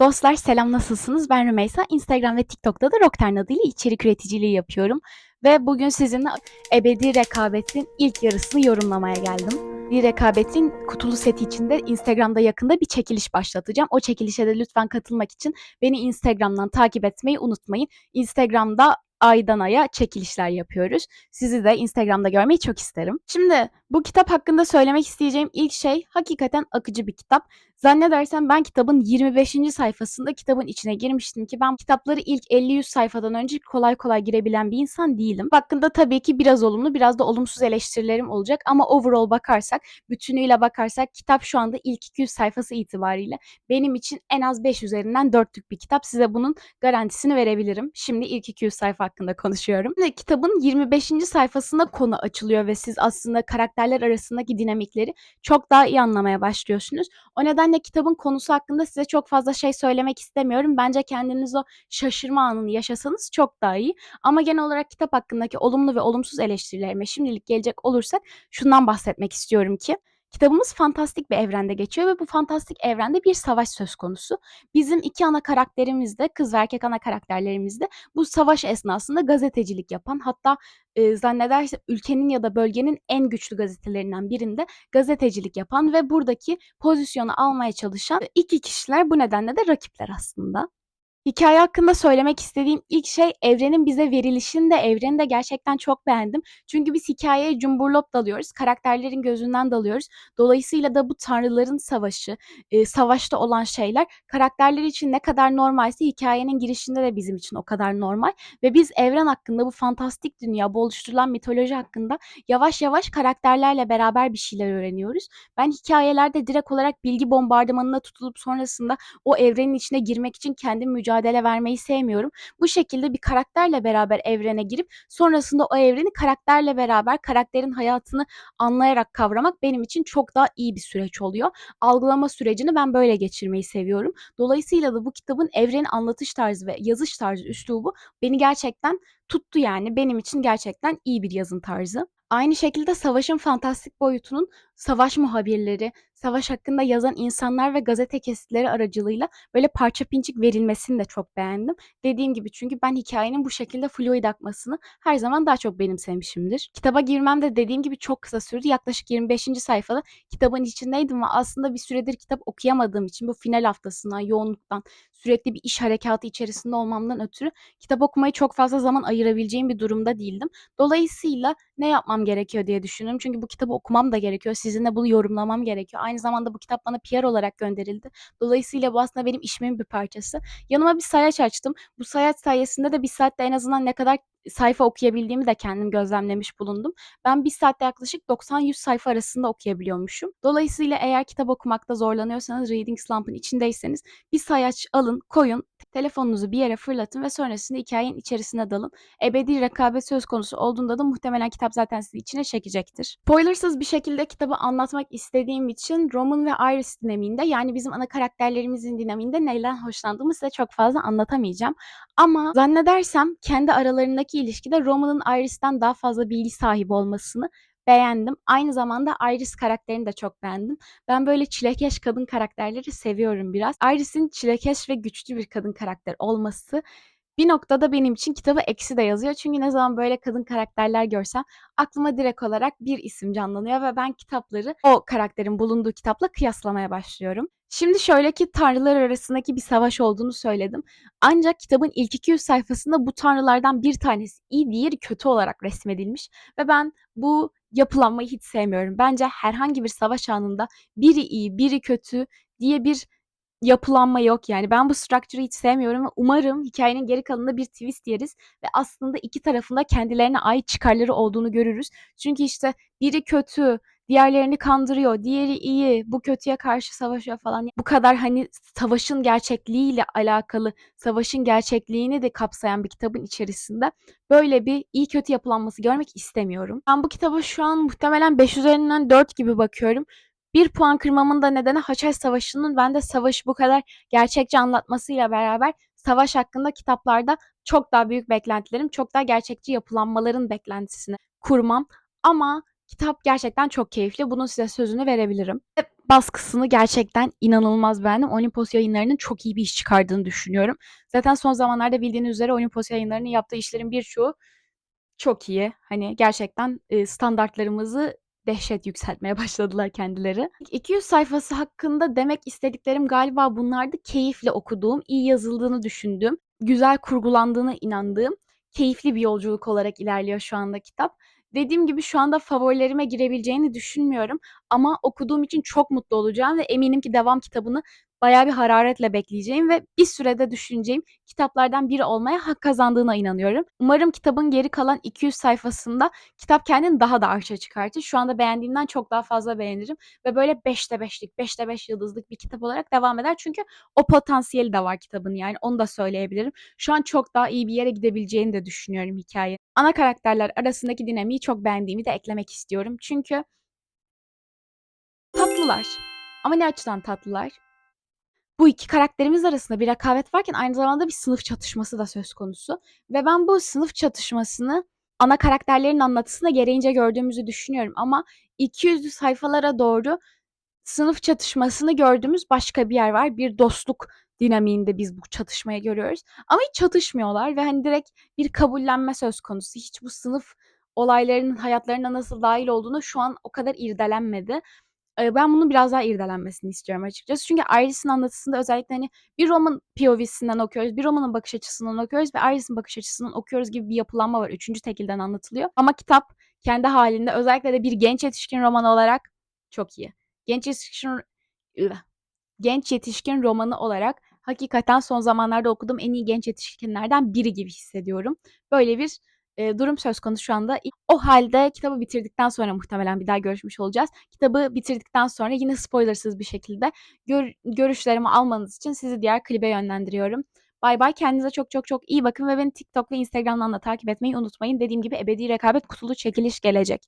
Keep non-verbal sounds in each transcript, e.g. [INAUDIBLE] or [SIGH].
Dostlar selam nasılsınız? Ben Rümeysa. Instagram ve TikTok'ta da Rocktarn adıyla içerik üreticiliği yapıyorum. Ve bugün sizinle Ebedi Rekabet'in ilk yarısını yorumlamaya geldim. Bir rekabetin kutulu seti içinde Instagram'da yakında bir çekiliş başlatacağım. O çekilişe de lütfen katılmak için beni Instagram'dan takip etmeyi unutmayın. Instagram'da aydan aya çekilişler yapıyoruz. Sizi de Instagram'da görmeyi çok isterim. Şimdi bu kitap hakkında söylemek isteyeceğim ilk şey hakikaten akıcı bir kitap. Zannedersem ben kitabın 25. sayfasında kitabın içine girmiştim ki ben kitapları ilk 50-100 sayfadan önce kolay kolay girebilen bir insan değilim. Hakkında tabii ki biraz olumlu biraz da olumsuz eleştirilerim olacak ama overall bakarsak, bütünüyle bakarsak kitap şu anda ilk 200 sayfası itibariyle benim için en az 5 üzerinden 4'lük bir kitap. Size bunun garantisini verebilirim. Şimdi ilk 200 sayfa hakkında konuşuyorum. Şimdi kitabın 25. sayfasında konu açılıyor ve siz aslında karakterler arasındaki dinamikleri çok daha iyi anlamaya başlıyorsunuz. O nedenle kitabın konusu hakkında size çok fazla şey söylemek istemiyorum. Bence kendiniz o şaşırma anını yaşasanız çok daha iyi. Ama genel olarak kitap hakkındaki olumlu ve olumsuz eleştirilerime şimdilik gelecek olursak şundan bahsetmek istiyorum ki Kitabımız fantastik bir evrende geçiyor ve bu fantastik evrende bir savaş söz konusu. Bizim iki ana karakterimiz de, kız ve erkek ana karakterlerimiz de bu savaş esnasında gazetecilik yapan hatta e, zannedersem ülkenin ya da bölgenin en güçlü gazetelerinden birinde gazetecilik yapan ve buradaki pozisyonu almaya çalışan iki kişiler bu nedenle de rakipler aslında. Hikaye hakkında söylemek istediğim ilk şey evrenin bize verilişini de evreni de gerçekten çok beğendim. Çünkü biz hikâyeye cumburlop dalıyoruz. Karakterlerin gözünden dalıyoruz. Dolayısıyla da bu tanrıların savaşı, eee, savaşta olan şeyler karakterler için ne kadar normalse hikayenin girişinde de bizim için o kadar normal ve biz evren hakkında, bu fantastik dünya, bu oluşturulan mitoloji hakkında yavaş yavaş karakterlerle beraber bir şeyler öğreniyoruz. Ben hikâyelerde direkt olarak bilgi bombardımanına tutulup sonrasında o evrenin içine girmek için kendim mücadele vermeyi sevmiyorum. Bu şekilde bir karakterle beraber evrene girip sonrasında o evreni karakterle beraber karakterin hayatını anlayarak kavramak benim için çok daha iyi bir süreç oluyor. Algılama sürecini ben böyle geçirmeyi seviyorum. Dolayısıyla da bu kitabın evreni anlatış tarzı ve yazış tarzı, üslubu beni gerçekten tuttu yani. Benim için gerçekten iyi bir yazım tarzı. Aynı şekilde savaşın fantastik boyutunun savaş muhabirleri, savaş hakkında yazan insanlar ve gazete kesitleri aracılığıyla böyle parça pinçik verilmesini de çok beğendim. Dediğim gibi çünkü ben hikayenin bu şekilde fluid akmasını her zaman daha çok benimsemişimdir. Kitaba girmem de dediğim gibi çok kısa sürdü. Yaklaşık 25. sayfada kitabın içindeydim ve aslında bir süredir kitap okuyamadığım için bu final haftasından, yoğunluktan, sürekli bir iş harekatı içerisinde olmamdan ötürü kitap okumayı çok fazla zaman ayırabileceğim bir durumda değildim. Dolayısıyla ne yapmam gerekiyor diye düşündüm. Çünkü bu kitabı okumam da gerekiyor. Sizinle bunu yorumlamam gerekiyor. Aynı zamanda bu kitap bana PR olarak gönderildi. Dolayısıyla bu aslında benim işimin bir parçası. Yanıma bir sayaç açtım. Bu sayaç sayesinde de bir saatte en azından ne kadar sayfa okuyabildiğimi de kendim gözlemlemiş bulundum. Ben bir saatte yaklaşık 90-100 sayfa arasında okuyabiliyormuşum. Dolayısıyla eğer kitap okumakta zorlanıyorsanız, reading slump'ın içindeyseniz bir sayaç alın, koyun, telefonunuzu bir yere fırlatın ve sonrasında hikayenin içerisine dalın. Ebedi rekabet söz konusu olduğunda da muhtemelen kitap zaten sizi içine çekecektir. Spoilersız bir şekilde kitabı anlatmak istediğim için Roman ve Iris dinamiğinde yani bizim ana karakterlerimizin dinamiğinde neyden hoşlandığımı size çok fazla anlatamayacağım. Ama zannedersem kendi aralarındaki ilişkide Roman'ın Iris'ten daha fazla bilgi sahibi olmasını beğendim. Aynı zamanda Iris karakterini de çok beğendim. Ben böyle çilekeş kadın karakterleri seviyorum biraz. Iris'in çilekeş ve güçlü bir kadın karakter olması bir noktada benim için kitabı eksi de yazıyor. Çünkü ne zaman böyle kadın karakterler görsem aklıma direkt olarak bir isim canlanıyor ve ben kitapları o karakterin bulunduğu kitapla kıyaslamaya başlıyorum. Şimdi şöyle ki tanrılar arasındaki bir savaş olduğunu söyledim. Ancak kitabın ilk 200 sayfasında bu tanrılardan bir tanesi iyi, diğeri kötü olarak resmedilmiş ve ben bu yapılanmayı hiç sevmiyorum. Bence herhangi bir savaş anında biri iyi, biri kötü diye bir yapılanma yok yani. Ben bu structure'ı hiç sevmiyorum ve umarım hikayenin geri kalanında bir twist yeriz ve aslında iki tarafında kendilerine ait çıkarları olduğunu görürüz. Çünkü işte biri kötü, diğerlerini kandırıyor, diğeri iyi, bu kötüye karşı savaşıyor falan. Bu kadar hani savaşın gerçekliğiyle alakalı, savaşın gerçekliğini de kapsayan bir kitabın içerisinde böyle bir iyi kötü yapılanması görmek istemiyorum. Ben bu kitaba şu an muhtemelen 5 üzerinden 4 gibi bakıyorum. Bir puan kırmamın da nedeni Haçhaç Savaşı'nın bende savaşı bu kadar gerçekçi anlatmasıyla beraber savaş hakkında kitaplarda çok daha büyük beklentilerim, çok daha gerçekçi yapılanmaların beklentisini kurmam. Ama kitap gerçekten çok keyifli. Bunun size sözünü verebilirim. baskısını gerçekten inanılmaz beğendim. Olimpos Yayınları'nın çok iyi bir iş çıkardığını düşünüyorum. Zaten son zamanlarda bildiğiniz üzere Olimpos Yayınları'nın yaptığı işlerin birçoğu çok iyi. Hani gerçekten, eee, standartlarımızı dehşet yükseltmeye [LAUGHS] başladılar kendileri. 200 sayfası hakkında demek istediklerim galiba bunlardı. Keyifle okuduğum, iyi yazıldığını düşündüğüm, güzel kurgulandığına inandığım, keyifli bir yolculuk olarak ilerliyor şu anda kitap. Dediğim gibi şu anda favorilerime girebileceğini düşünmüyorum ama okuduğum için çok mutlu olacağım ve eminim ki devam kitabını bayağı bir hararetle bekleyeceğim ve bir sürede düşüneceğim kitaplardan biri olmaya hak kazandığına inanıyorum. Umarım kitabın geri kalan 200 sayfasında kitap kendini daha da arşa çıkartır. Şu anda beğendiğimden çok daha fazla beğenirim ve böyle 5'te 5'lik, 5'te 5 yıldızlık bir kitap olarak devam eder. Çünkü o potansiyeli de var kitabın yani onu da söyleyebilirim. Şu an çok daha iyi bir yere gidebileceğini de düşünüyorum hikaye. Ana karakterler arasındaki dinamiği çok beğendiğimi de eklemek istiyorum. Çünkü tatlılar. Ama ne açıdan tatlılar? Bu iki karakterimiz arasında bir rekabet varken aynı zamanda bir sınıf çatışması da söz konusu ve ben bu sınıf çatışmasını ana karakterlerin anlatısında gereğince gördüğümüzü düşünüyorum ama 200'lü sayfalara doğru sınıf çatışmasını gördüğümüz başka bir yer var. Bir dostluk dinamiğinde biz bu çatışmayı görüyoruz ama hiç çatışmıyorlar ve hani direkt bir kabullenme söz konusu. Hiç bu sınıf olaylarının hayatlarına nasıl dahil olduğunu şu an o kadar irdelenmedi. Ben bunun biraz daha irdelenmesini istiyorum açıkçası. Çünkü Iris'in anlatısında özellikle, hani, bir roman POV'sinden okuyoruz, bir romanın bakış açısından okuyoruz ve Iris'in bakış açısından okuyoruz gibi bir yapılanma var. Üçüncü tekilden anlatılıyor ama kitap kendi hâlinde özellikle de bir genç yetişkin romanı olarak çok iyi. Genç yetişkin genç yetişkin romanı olarak hakikaten son zamanlarda okuduğum en iyi genç yetişkinlerden biri gibi hissediyorum. Böyle bir, eee, durum söz konusu şu anda. O hâlde kitabı bitirdikten sonra muhtemelen bir daha görüşmüş olacağız. Kitabı bitirdikten sonra yine spoilersız bir şekilde gör görüşlerimi almanız için sizi diğer klibe yönlendiriyorum. Baybay. Kendinize çok çok çok iyi bakın ve beni TikTok ve Instagram'dan da takip etmeyi unutmayın. Dediğim gibi Ebedi Rekabet kutulu çekiliş gelecek.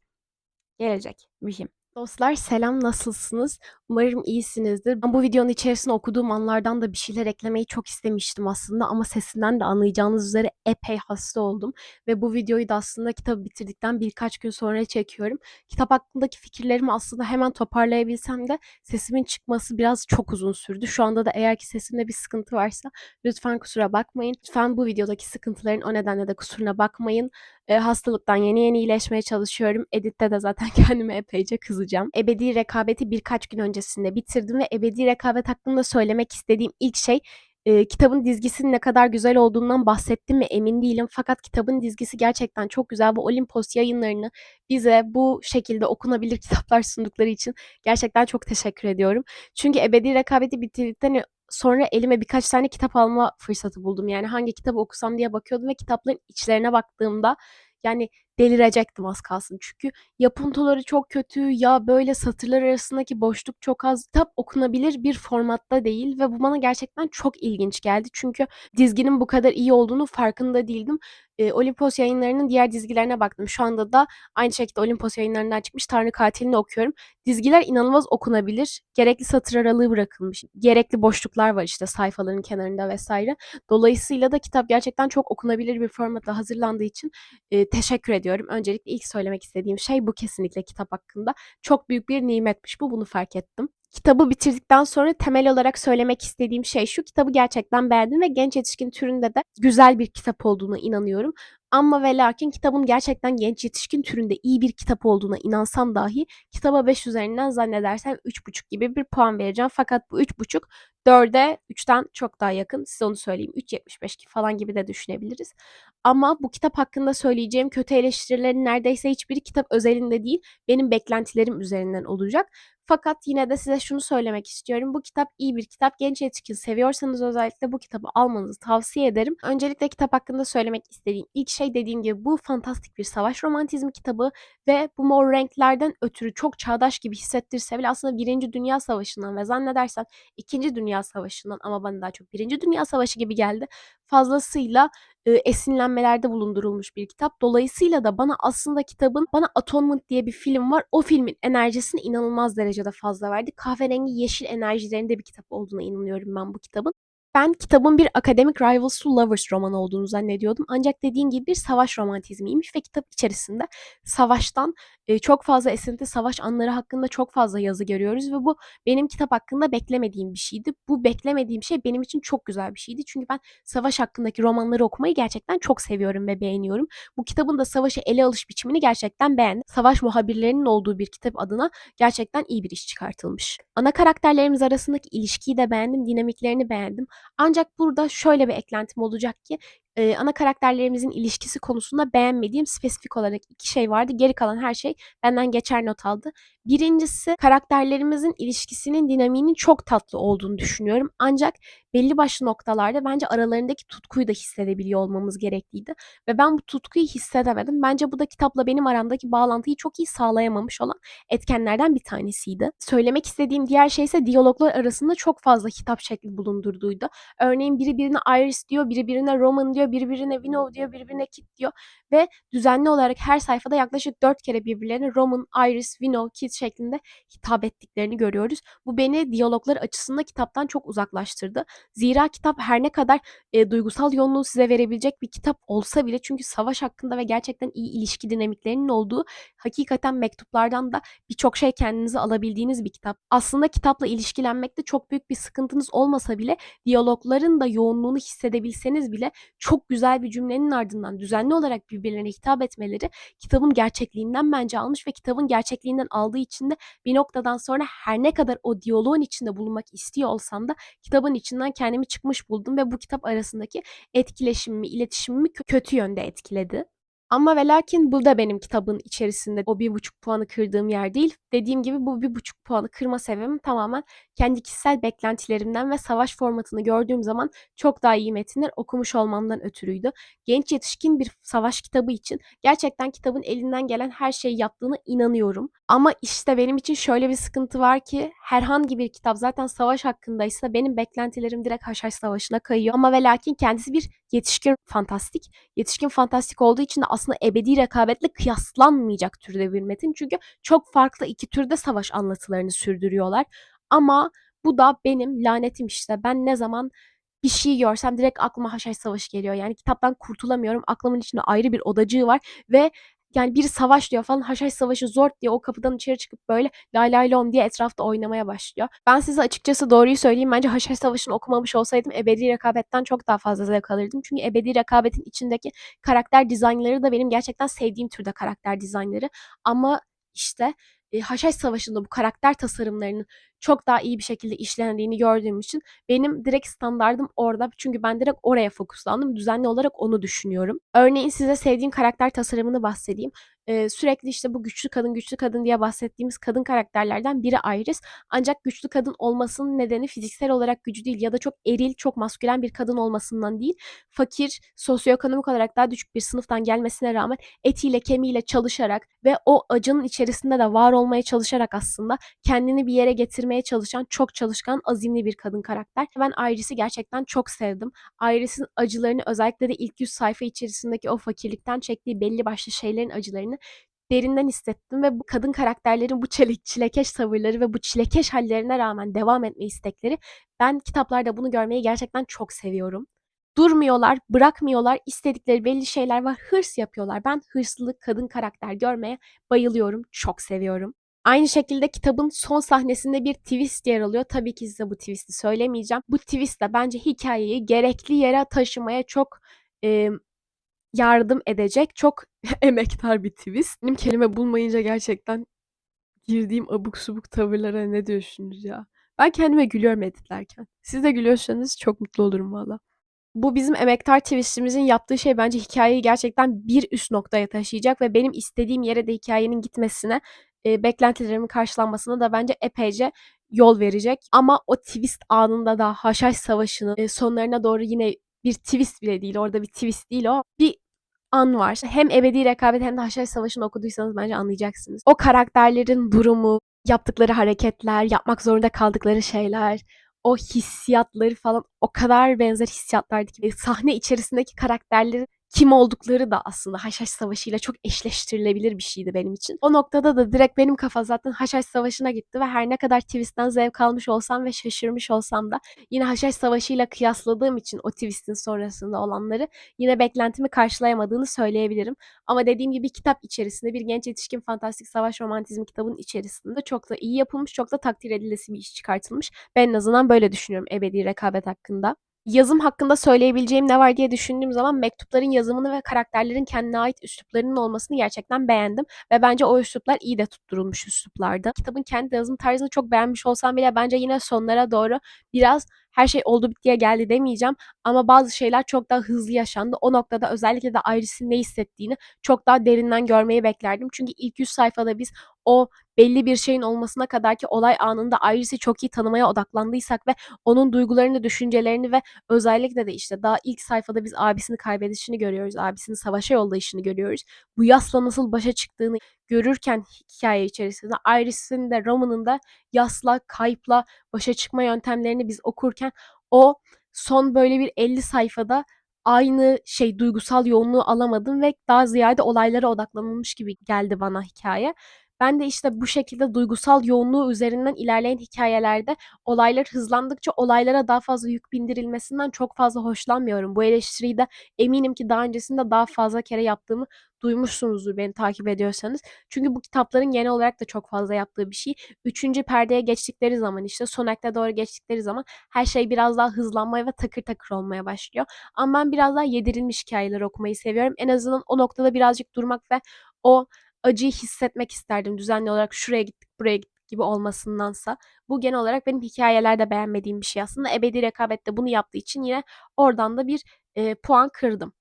Gelecek. Mühim. Dostlar selam nasılsınız? Umarım iyisinizdir. Ben bu videonun içerisine okuduğum anlardan da bir şeyler eklemeyi çok istemiştim aslında ama sesinden de anlayacağınız üzere epey hasta oldum ve bu videoyu da aslında kitabı bitirdikten birkaç gün sonra çekiyorum. Kitap hakkındaki fikirlerimi aslında hemen toparlayabilsem de sesimin çıkması biraz çok uzun sürdü. Şu anda da eğer ki sesimde bir sıkıntı varsa lütfen kusura bakmayın. Lütfen bu videodaki sıkıntıların o nedenle de kusuruna bakmayın. Eee, hastalıktan yeni yeni iyileşmeye çalışıyorum. Editte de zaten [LAUGHS] kendime epeyce kızacağım. Ebedi Rekabet'i birkaç gün öncesinde bitirdim ve Ebedi Rekabet hakkında söylemek istediğim ilk şey eee, kitabın dizgisinin ne kadar güzel olduğundan bahsettim mi emin değilim. Fakat kitabın dizgisi gerçekten çok güzel ve Olimpos Yayınları'nı bize bu şekilde okunabilir [LAUGHS] kitaplar sundukları için gerçekten çok teşekkür ediyorum. Çünkü Ebedi Rekabet'i bitirdikten sonra elime birkaç tane kitap alma fırsatı buldum. Yani hangi kitabı okusam diye bakıyordum ve kitapların içlerine baktığımda yani delirecektim az kalsın. Çünkü yapıntoları çok kötü ya böyle satırlar arasındaki boşluk çok az. Kitap okunabilir bir formatta değil ve bu bana gerçekten çok ilginç geldi. Çünkü dizginin bu kadar iyi olduğunu farkında değildim. Eee, Olimpos Yayınları'nın diğer dizgilerine baktım. Şu anda da aynı şekilde Olimpos Yayınları'ndan çıkmış Tanrı Katili'ni okuyorum. Dizgiler inanılmaz okunabilir. Gerekli satır aralığı bırakılmış. Gerekli boşluklar var işte sayfaların kenarında vs. Dolayısıyla da kitap gerçekten çok okunabilir bir formatta hazırlandığı için, eee, teşekkür ediyorum. Öncelikle ilk söylemek istediğim şey bu kesinlikle kitap hakkında. Çok büyük bir nimetmiş bu, bunu fark ettim. Kitabı bitirdikten sonra temel olarak söylemek istediğim şey şu: Kitabı gerçekten beğendim ve genç yetişkin türünde de güzel bir kitap olduğuna inanıyorum. Amma ve lakin kitabın gerçekten genç yetişkin türünde iyi bir kitap olduğuna inansam dahi kitaba 5 üzerinden zannedersem 3,5 gibi bir puan vereceğim. Fakat bu 3,5 4'e 3'ten çok daha yakın. Size onu söyleyeyim. 3.75 falan gibi de düşünebiliriz. Ama bu kitap hakkında söyleyeceğim kötü eleştirilerin neredeyse hiçbiri kitap özelinde değil, benim beklentilerim üzerinden olacak. Fakat yine de size şunu söylemek istiyorum. Bu kitap iyi bir kitap. Genç yetişkin seviyorsanız özellikle bu kitabı almanızı tavsiye ederim. Öncelikle kitap hakkında söylemek istediğim ilk şey dediğim gibi bu fantastik bir savaş romantizmi kitabı ve bu mor renklerden ötürü çok çağdaş gibi hissettirse bile aslında 1. Dünya Savaşı'ndan ve zannedersem 2. Dünya Savaşı'ndan ama bana daha çok 1. Dünya Savaşı gibi geldi. Fazlasıyla eee, esinlenmelerde bulundurulmuş bir kitap. Dolayısıyla da bana aslında kitabın bana Atonement diye bir film var. O filmin enerjisini inanılmaz derecede fazla verdi. Kahverengi yeşil enerjilerinde bir kitap olduğuna inanıyorum ben bu kitabın. Ben kitabın bir Academic Rivals to Lovers romanı olduğunu zannediyordum. Ancak dediğin gibi bir savaş romantizmiymiş ve kitap içerisinde savaştan e, çok fazla esinti, savaş anları hakkında çok fazla yazı görüyoruz ve bu benim kitap hakkında beklemediğim bir şeydi. Bu beklemediğim şey benim için çok güzel bir şeydi. Çünkü ben savaş hakkındaki romanları okumayı gerçekten çok seviyorum ve beğeniyorum. Bu kitabın da savaşı ele alış biçimini gerçekten beğendim. Savaş muhabirlerinin olduğu bir kitap adına gerçekten iyi bir iş çıkartılmış. Ana karakterlerimiz arasındaki ilişkiyi de beğendim, dinamiklerini beğendim. Ancak burada şöyle bir eklentim olacak ki e, ana karakterlerimizin ilişkisi konusunda beğenmediğim spesifik olarak iki şey vardı. Geri kalan her şey benden geçer not aldı. Birincisi karakterlerimizin ilişkisinin dinamiğinin çok tatlı olduğunu düşünüyorum. Ancak belli başlı noktalarda bence aralarındaki tutkuyu da hissedebiliyor olmamız gerekliydi. Ve ben bu tutkuyu hissedemedim. Bence bu da kitapla benim aramdaki bağlantıyı çok iyi sağlayamamış olan etkenlerden bir tanesiydi. Söylemek istediğim diğer şey ise diyaloglar arasında çok fazla hitap şekli bulundurduydu. Örneğin biri birine Iris diyor, biri birine Roman diyor, biri birine Winnow diyor, biri birine Kit diyor ve düzenli olarak her sayfada yaklaşık 4 kere birbirlerine Roman, Iris, Winnow, Kit şeklinde hitap ettiklerini görüyoruz. Bu beni diyaloglar açısından kitaptan çok uzaklaştırdı. Zira kitap her ne kadar e, duygusal yoğunluğu size verebilecek bir kitap olsa bile çünkü savaş hakkında ve gerçekten iyi ilişki dinamiklerinin olduğu hakikaten mektuplardan da birçok şey kendinize alabildiğiniz bir kitap. Aslında kitapla ilişkilenmekte çok büyük bir sıkıntınız olmasa bile diyalogların da yoğunluğunu hissedebilseniz bile çok güzel bir cümlenin ardından düzenli olarak birbirlerine hitap etmeleri kitabın gerçekliğinden bence almış ve kitabın gerçekliğinden aldığı için de bir noktadan sonra her ne kadar o diyaloğun içinde bulunmak istiyor olsam da kitabın içinden kendimi çıkmış buldum ve bu kitap arasındaki etkileşimimi, iletişimimi kö- kötü yönde etkiledi. Ama ve lakin bu da benim kitabın içerisinde o bir buçuk puanı kırdığım yer değil. Dediğim gibi bu bir buçuk puanı kırma sebebim tamamen kendi kişisel beklentilerimden ve savaş formatını gördüğüm zaman çok daha iyi metinler okumuş olmamdan ötürüydü. Genç yetişkin bir savaş kitabı için gerçekten kitabın elinden gelen her şeyi yaptığına inanıyorum. Ama işte benim için şöyle bir sıkıntı var ki herhangi bir kitap zaten savaş hakkındaysa benim beklentilerim direkt Haşhaş Savaşı'na kayıyor. Ama ve lakin kendisi bir yetişkin fantastik. Yetişkin fantastik olduğu için de aslında ebedi rekabetle kıyaslanmayacak türde bir metin. Çünkü çok farklı iki türde savaş anlatılarını sürdürüyorlar. Ama bu da benim lanetim işte. Ben ne zaman bir şey görsem direkt aklıma Haşhaş Savaşı geliyor. Yani kitaptan kurtulamıyorum. Aklımın içinde ayrı bir odacığı var ve yani biri savaş diyor falan Haşhaş Savaşı zor diye o kapıdan içeri çıkıp böyle lay lay lom diye etrafta oynamaya başlıyor. Ben size açıkçası doğruyu söyleyeyim. Bence Haşhaş Savaşı'nı okumamış olsaydım Ebedi Rekabet'ten çok daha fazla zevk alırdım. Çünkü Ebedi Rekabet'in içindeki karakter dizaynları da benim gerçekten sevdiğim türde karakter dizaynları. Ama işte e, Haşhaş Savaşı'nda bu karakter tasarımlarının çok daha iyi bir şekilde işlendiğini gördüğüm için benim direkt standardım orada. Çünkü ben direkt oraya fokuslandım. Düzenli olarak onu düşünüyorum. Örneğin size sevdiğim karakter tasarımını bahsedeyim. Ee, sürekli işte bu güçlü kadın güçlü kadın diye bahsettiğimiz kadın karakterlerden biri Iris. Ancak güçlü kadın olmasının nedeni fiziksel olarak gücü değil ya da çok eril, çok maskülen bir kadın olmasından değil. Fakir, sosyoekonomik olarak daha düşük bir sınıftan gelmesine rağmen etiyle kemiğiyle çalışarak ve o acının içerisinde de var olmaya çalışarak aslında kendini bir yere getirmeye çalışan çok çalışkan, azimli bir kadın karakter. Ben Iris'i gerçekten çok sevdim. Iris'in acılarını özellikle de ilk 100 sayfa içerisindeki o fakirlikten çektiği belli başlı şeylerin acılarını derinden hissettim ve bu kadın karakterlerin bu çile, çilekeş tavırları ve bu çilekeş hallerine rağmen devam etme istekleri ben kitaplarda bunu görmeyi gerçekten çok seviyorum. Durmuyorlar, bırakmıyorlar, istedikleri belli şeyler var, hırs yapıyorlar. Ben hırslı kadın karakter görmeye bayılıyorum, çok seviyorum. Aynı şekilde kitabın son sahnesinde bir twist yer alıyor. Tabii ki size bu twist'i söylemeyeceğim. Bu twist de bence hikayeyi gerekli yere taşımaya çok e, yardım edecek çok [LAUGHS] emektar bir twist. Benim kelime bulmayınca gerçekten girdiğim abuk subuk tavırlara ne diyorsunuz ya? Ben kendime gülüyorum editlerken. Siz de gülüyorsanız çok mutlu olurum valla. Bu bizim emektar twist'imizin yaptığı şey bence hikayeyi gerçekten bir üst noktaya taşıyacak ve benim istediğim yere de hikayenin gitmesine, e, beklentilerimin karşılanmasına da bence epeyce yol verecek. Ama o twist anında da Haşhaş Savaşı'nın e, sonlarına doğru yine bir twist bile değil. Orada bir twist değil o. Bir an var. Hem Ebedi Rekabet hem de Haşhaş Savaşı'nı okuduysanız bence anlayacaksınız. O karakterlerin durumu, yaptıkları hareketler, yapmak zorunda kaldıkları şeyler, o hissiyatları falan o kadar benzer hissiyatlardı ki sahne içerisindeki karakterlerin kim oldukları da aslında Haçhaç Savaşı ile çok eşleştirilebilir bir şeydi benim için. O noktada da direkt benim kafa zaten Haçhaç Savaşı'na gitti ve her ne kadar twist'ten zevk almış olsam ve şaşırmış olsam da yine Haçhaç Savaşı ile kıyasladığım için o twist'in sonrasında olanları yine beklentimi karşılayamadığını söyleyebilirim. Ama dediğim gibi kitap içerisinde bir genç yetişkin fantastik savaş romantizmi kitabının içerisinde çok da iyi yapılmış, çok da takdir edilesi bir iş çıkartılmış. Ben en azından böyle düşünüyorum ebedi rekabet hakkında. Yazım hakkında söyleyebileceğim ne var diye düşündüğüm zaman mektupların yazımını ve karakterlerin kendine ait üsluplarının olmasını gerçekten beğendim. Ve bence o üsluplar iyi de tutturulmuş üsluplardı. Kitabın kendi yazım tarzını çok beğenmiş olsam bile bence yine sonlara doğru biraz her şey oldu bittiye geldi demeyeceğim. Ama bazı şeyler çok daha hızlı yaşandı. O noktada özellikle de Iris'in ne hissettiğini çok daha derinden görmeyi beklerdim. Çünkü ilk 100 sayfada biz o belli bir şeyin olmasına kadar ki olay anında Iris'i çok iyi tanımaya odaklandıysak ve onun duygularını, düşüncelerini ve özellikle de işte daha ilk sayfada biz abisini kaybedişini görüyoruz. Abisini savaşa yollayışını görüyoruz. Bu yasla nasıl başa çıktığını görürken hikaye içerisinde Iris'in de Roman'ın da yasla, kayıpla başa çıkma yöntemlerini biz okurken o son böyle bir 50 sayfada aynı şey duygusal yoğunluğu alamadım ve daha ziyade olaylara odaklanılmış gibi geldi bana hikaye. Ben de işte bu şekilde duygusal yoğunluğu üzerinden ilerleyen hikayelerde olaylar hızlandıkça olaylara daha fazla yük bindirilmesinden çok fazla hoşlanmıyorum. Bu eleştiriyi de eminim ki daha öncesinde daha fazla kere yaptığımı duymuşsunuzdur beni takip ediyorsanız. Çünkü bu kitapların genel olarak da çok fazla yaptığı bir şey. Üçüncü perdeye geçtikleri zaman işte son akta doğru geçtikleri zaman her şey biraz daha hızlanmaya ve takır takır olmaya başlıyor. Ama ben biraz daha yedirilmiş hikayeler okumayı seviyorum. En azından o noktada birazcık durmak ve o acıyı hissetmek isterdim düzenli olarak şuraya gittik buraya gittik gibi olmasındansa. Bu genel olarak benim hikayelerde beğenmediğim bir şey aslında. Ebedi rekabette bunu yaptığı için yine oradan da bir e, puan kırdım.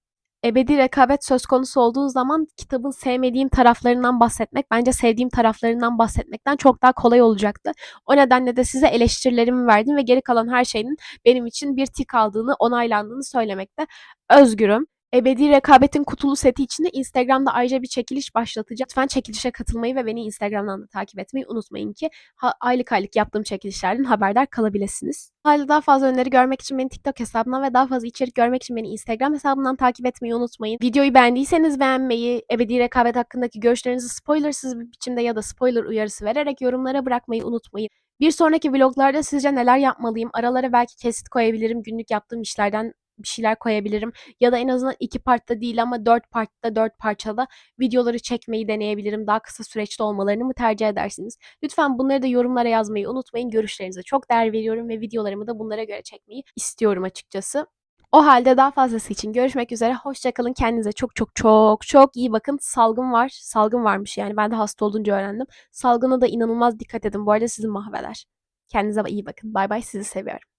Ebedi rekabet söz konusu olduğu zaman kitabın sevmediğim taraflarından bahsetmek bence sevdiğim taraflarından bahsetmekten çok daha kolay olacaktı. O nedenle de size eleştirilerimi verdim ve geri kalan her şeyin benim için bir tik aldığını, onaylandığını söylemekte özgürüm. Ebedi Rekabet'in kutulu seti için de Instagram'da ayrıca bir çekiliş başlatacağım. Lütfen çekilişe katılmayı ve beni Instagram'dan da takip etmeyi unutmayın ki ha, aylık aylık yaptığım çekilişlerden haberdar kalabilirsiniz. Hala daha fazla öneri görmek için beni TikTok hesabından ve daha fazla içerik görmek için beni Instagram hesabından takip etmeyi unutmayın. Videoyu beğendiyseniz beğenmeyi, Ebedi Rekabet hakkındaki görüşlerinizi spoilersız bir biçimde ya da spoiler uyarısı vererek yorumlara bırakmayı unutmayın. Bir sonraki vloglarda sizce neler yapmalıyım? Aralara belki kesit koyabilirim. Günlük yaptığım işlerden bir şeyler koyabilirim. Ya da en azından iki partta değil ama dört partta, dört parçada videoları çekmeyi deneyebilirim. Daha kısa süreçte olmalarını mı tercih edersiniz? Lütfen bunları da yorumlara yazmayı unutmayın. Görüşlerinize çok değer veriyorum ve videolarımı da bunlara göre çekmeyi istiyorum açıkçası. O halde daha fazlası için görüşmek üzere. Hoşçakalın. Kendinize çok çok çok çok iyi bakın. Salgın var. Salgın varmış yani. Ben de hasta olunca öğrendim. Salgına da inanılmaz dikkat edin. Bu arada sizi mahveder. Kendinize iyi bakın. Bay bay. Sizi seviyorum.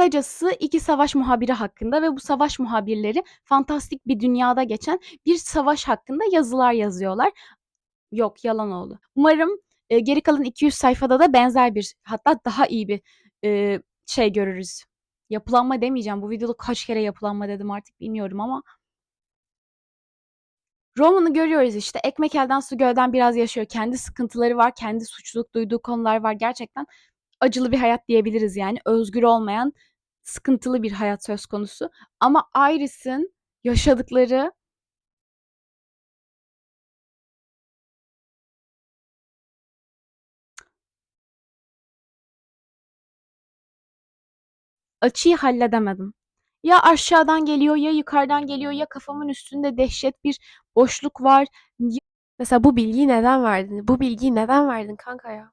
Kısacası iki savaş muhabiri hakkında ve bu savaş muhabirleri fantastik bir dünyada geçen bir savaş hakkında yazılar yazıyorlar. Yok yalan oldu. Umarım e, geri kalan 200 sayfada da benzer bir hatta daha iyi bir e, şey görürüz. Yapılanma demeyeceğim. Bu videoda kaç kere yapılanma dedim artık bilmiyorum ama Roman'ı görüyoruz işte. Ekmek elden su gölden biraz yaşıyor. Kendi sıkıntıları var. Kendi suçluluk duyduğu konular var. Gerçekten acılı bir hayat diyebiliriz yani. Özgür olmayan sıkıntılı bir hayat söz konusu. Ama Iris'in yaşadıkları açıyı halledemedim. Ya aşağıdan geliyor ya yukarıdan geliyor ya kafamın üstünde dehşet bir boşluk var. Mesela bu bilgiyi neden verdin? Bu bilgiyi neden verdin kanka ya?